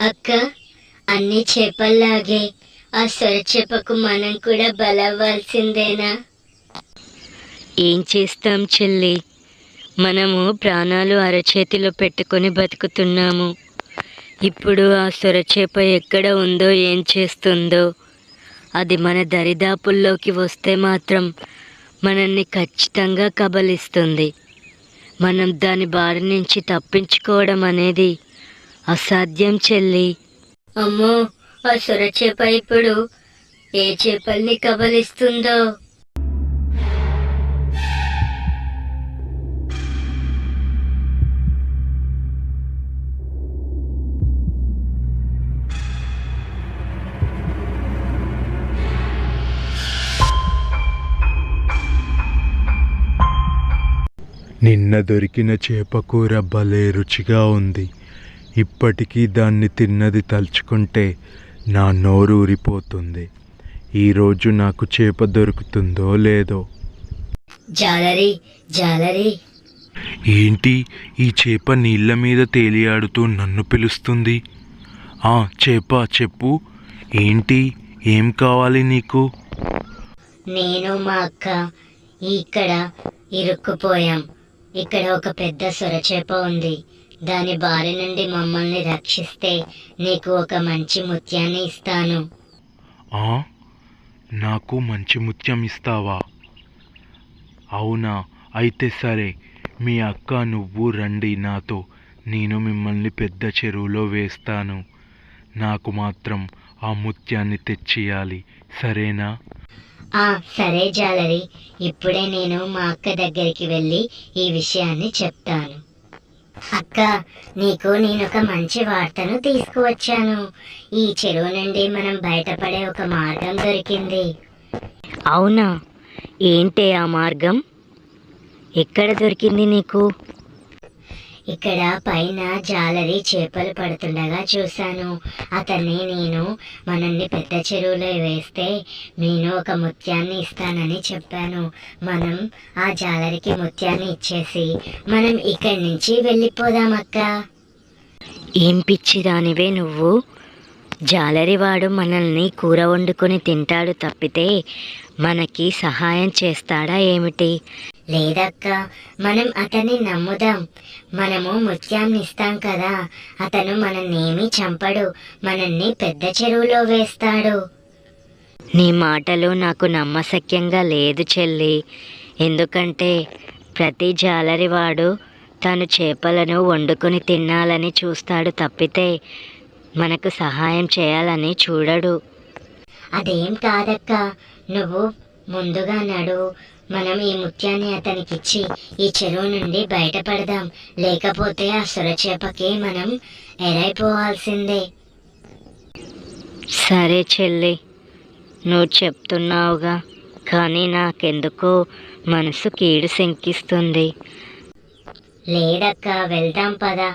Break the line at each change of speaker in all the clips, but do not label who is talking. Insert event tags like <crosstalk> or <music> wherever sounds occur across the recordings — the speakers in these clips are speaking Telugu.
అక్క అన్ని చేపల్లాగే ఆ సొరచేపకు మనం కూడా బలవ్వాల్సిందేనా? ఏం చేస్తాం చెల్లి? మనము ప్రాణాలు అరచేతిలో పెట్టుకొని బతుకుతున్నాము. ఇప్పుడు ఆ సొరచేప ఎక్కడ ఉందో ఏం చేస్తుందో అది మన దరిదాపుల్లోకి వస్తే మాత్రం మనల్ని ఖచ్చితంగా కబలిస్తుంది. మనం దాని బారి నుంచి తప్పించుకోవడం అనేది అసాధ్యం చెల్లి. అమ్మో ఆ సొరచేప ఇప్పుడు ఏ చేపల్ని కబలిస్తుందో?
నిన్న దొరికిన చేపకూర భలే రుచిగా ఉంది. ఇప్పటికీ దాన్ని తిన్నది తలుచుకుంటే నా నోరు ఊరిపోతుంది. ఈరోజు నాకు చేప దొరుకుతుందో లేదో.
జాలరి జాలరి.
ఏంటి? ఈ చేప నీళ్ళ మీద తేలియాడుతూ నన్ను పిలుస్తుంది? ఆ చేప చెప్పు. ఏంటి? ఏం కావాలి నీకు?
నేను మా అక్క ఇక్కడ ఇరుక్కుపోయాం. ఇక్కడ ఒక పెద్ద సొరచేప ఉంది. దాని బారి నుండి మమ్మల్ని రక్షిస్తే నీకు ఒక మంచి ముత్యాన్ని ఇస్తాను.
ఆ? నాకు మంచి ముత్యం ఇస్తావా? అవునా? అయితే సరే మీ అక్క నువ్వు రండి నాతో. నేను మిమ్మల్ని పెద్ద చెరువులో వేస్తాను. నాకు మాత్రం ఆ ముత్యాన్ని తెచ్చియాలి సరేనా?
ఆ సరే జాలరి. ఇప్పుడే నేను మా అక్క దగ్గరికి వెళ్ళి ఈ విషయాన్ని చెప్తాను. అక్క నీకు నేను ఒక మంచి వార్తను తీసుకువచ్చాను. ఈ చెరువు నుండి మనం బయటపడే ఒక మార్గం దొరికింది. అవునా? ఏంటి ఆ మార్గం? ఎక్కడ దొరికింది నీకు? ఇక్కడ పైన జాలరి చేపలు పడుతుండగా చూశాను. అతన్ని నేను మనల్ని పెద్ద చెరువులో వేస్తే నేను ఒక ముత్యాన్ని ఇస్తానని చెప్పాను. మనం ఆ జాలరికి ముత్యాన్ని ఇచ్చేసి మనం ఇక్కడి నుంచి వెళ్ళిపోదాం అక్క. ఏం పిచ్చిదానివే నువ్వు? జాలరివాడు మనల్ని కూర వండుకొని తింటాడు తప్పితే మనకి సహాయం చేస్తాడా ఏమిటి? లేదక్క మనం అతన్ని నమ్ముదాం. మనము ముత్యాన్ని ఇస్తాం కదా. అతను మనల్నేమీ చంపడు మనల్ని పెద్ద చెరువులో వేస్తాడు. నీ మాటలు నాకు నమ్మశక్యంగా లేదు చెల్లి. ఎందుకంటే ప్రతి జాలరివాడు తను చేపలను వండుకొని తినాలని చూస్తాడు తప్పితే మనకు సహాయం చేయాలని చూడడు. అదేం కాదక్క నువ్వు ముందుగా నడు మనం ఈ ముత్యాన్ని అతనికిచ్చి ఈ చెరువు నుండి బయటపడదాం. లేకపోతే ఆ సొరచేపకి మనం ఎరైపోవాల్సిందే. సరే చెల్లి నువ్వు చెప్తున్నావుగా కానీ నాకెందుకో మనసు కీడు శంకిస్తుంది. లేదక్క వెళ్దాం పదా.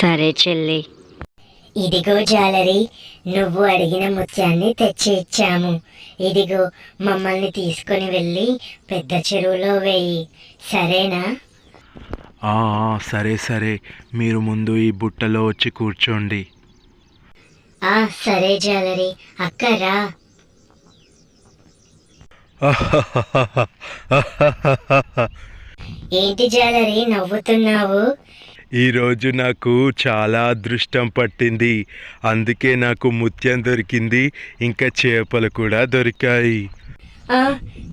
సరే చెల్లి. ఇదిగో జాలరి నువ్వు అడిగిన ముత్యాన్ని తెచ్చి ఇచ్చాము ఇదిగో మమ్మల్ని తీసుకొని వెళ్ళి పెద్ద చెరువులో వేయి. సరేనా?
సరే సరే. మీరు ముందు ఈ బుట్టలో వచ్చి కూర్చోండి.
ఆ సరే జాలరి. అక్క రా. <laughs> ఏంటి జాలరి నవ్వుతున్నావు?
ఈరోజు నాకు చాలా అదృష్టం పట్టింది. అందుకే నాకు ముత్యం దొరికింది. ఇంకా చేపలు కూడా దొరికాయి.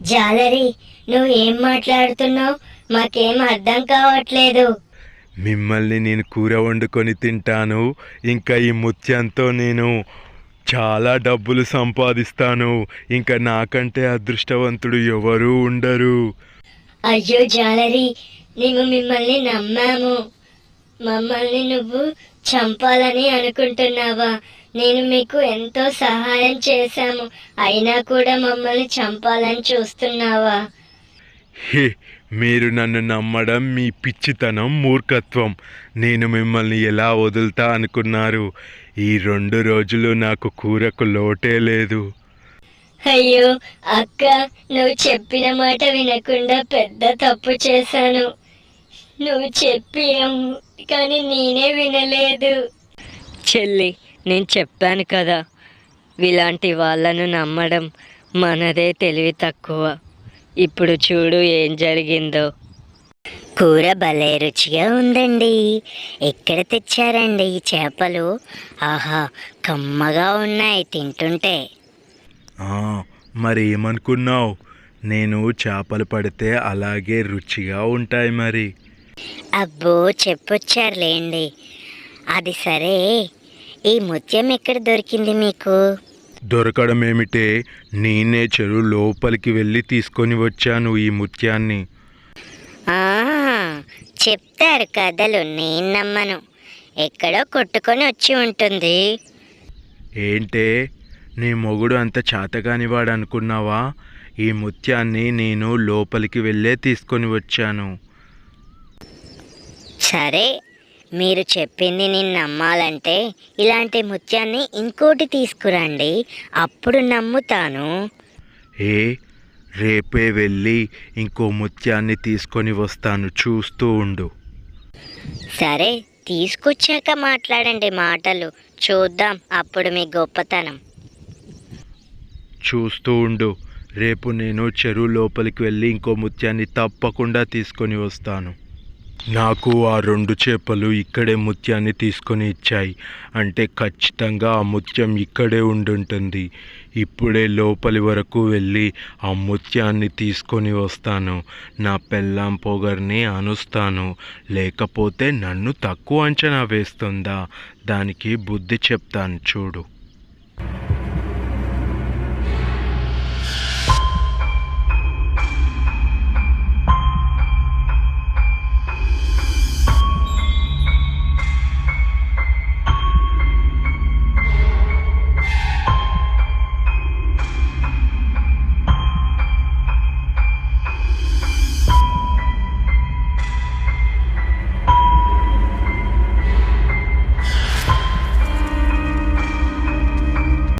జాలరి నువ్వు ఏం మాట్లాడుతున్నావు? మాకేం అర్థం కావట్లేదు.
మిమ్మల్ని నేను కూర వండుకొని తింటాను. ఇంకా ఈ ముత్యంతో నేను చాలా డబ్బులు సంపాదిస్తాను. ఇంకా నాకంటే అదృష్టవంతుడు ఎవరూ ఉండరు.
అయ్యో జాలరి మేము మిమ్మల్ని నమ్మాము. మమ్మల్ని నువ్వు చంపాలని అనుకుంటున్నావా? నేను మీకు ఎంతో సహాయం చేశాము. అయినా కూడా మమ్మల్ని చంపాలని చూస్తున్నావా?
హే మీరు నన్ను నమ్మడం మీ పిచ్చితనం మూర్ఖత్వం. నేను మిమ్మల్ని ఎలా వదులుతా అనుకున్నారు? ఈ రెండు రోజులు నాకు కూరకు లోటే లేదు.
అయ్యో అక్క నువ్వు చెప్పిన మాట వినకుండా పెద్ద తప్పు చేశాను. నువ్వు చెప్పి కానీ నేనే వినలేదు.
చెల్లి నేను చెప్పాను కదా ఇలాంటి వాళ్ళను నమ్మడం మనదే తెలివి తక్కువ. ఇప్పుడు చూడు ఏం జరిగిందో.
కూర భలే రుచిగా ఉందండి. ఎక్కడ తెచ్చారండి ఈ చేపలు? ఆహా కమ్మగా ఉన్నాయి తింటుంటే.
ఆ, మరి ఏమనుకున్నావు నేను చేపలు పడితే అలాగే రుచిగా ఉంటాయి మరి.
అబ్బో చెప్పొచ్చారులేండి. అది సరే. ఈ ముత్యం ఎక్కడ దొరికింది మీకు?
దొరకడం ఏమిటే నేనే చెరువు లోపలికి వెళ్ళి తీసుకొని వచ్చాను ఈ ముత్యాన్ని.
చెప్తారు కథలు నేను నమ్మను. ఎక్కడో కొట్టుకొని వచ్చి ఉంటుంది.
ఏంటే నీ మొగుడు అంత చాతగానివాడు అనుకున్నావా ఈ ముత్యాన్ని నేను లోపలికి వెళ్ళే తీసుకొని వచ్చాను.
సరే మీరు చెప్పింది నేను నమ్మాలంటే ఇలాంటి ముత్యాన్ని ఇంకోటి తీసుకురండి అప్పుడు నమ్ముతాను.
ఏ రేపే వెళ్ళి ఇంకో ముత్యాన్ని తీసుకొని వస్తాను చూస్తూ ఉండు.
సరే తీసుకొచ్చాక మాట్లాడండి మాటలు చూద్దాం అప్పుడు మీ గొప్పతనం.
చూస్తూ ఉండు రేపు నేను చెరువు లోపలికి వెళ్ళి ఇంకో ముత్యాన్ని తప్పకుండా తీసుకొని వస్తాను. నాకు ఆ రెండు చేపలు ఇక్కడే ముత్యాన్ని తీసుకొని ఇచ్చాయి. అంటే ఖచ్చితంగా ఆ ముత్యం ఇక్కడే ఉండుంటుంది. ఇప్పుడే లోపలి వరకు వెళ్ళి ఆ ముత్యాన్ని తీసుకొని వస్తాను. నా పెళ్ళాం పొగర్ని అనుస్తాను లేకపోతే నన్ను తక్కువ అంచనా వేస్తుందా? దానికి బుద్ధి చెప్తాను చూడు.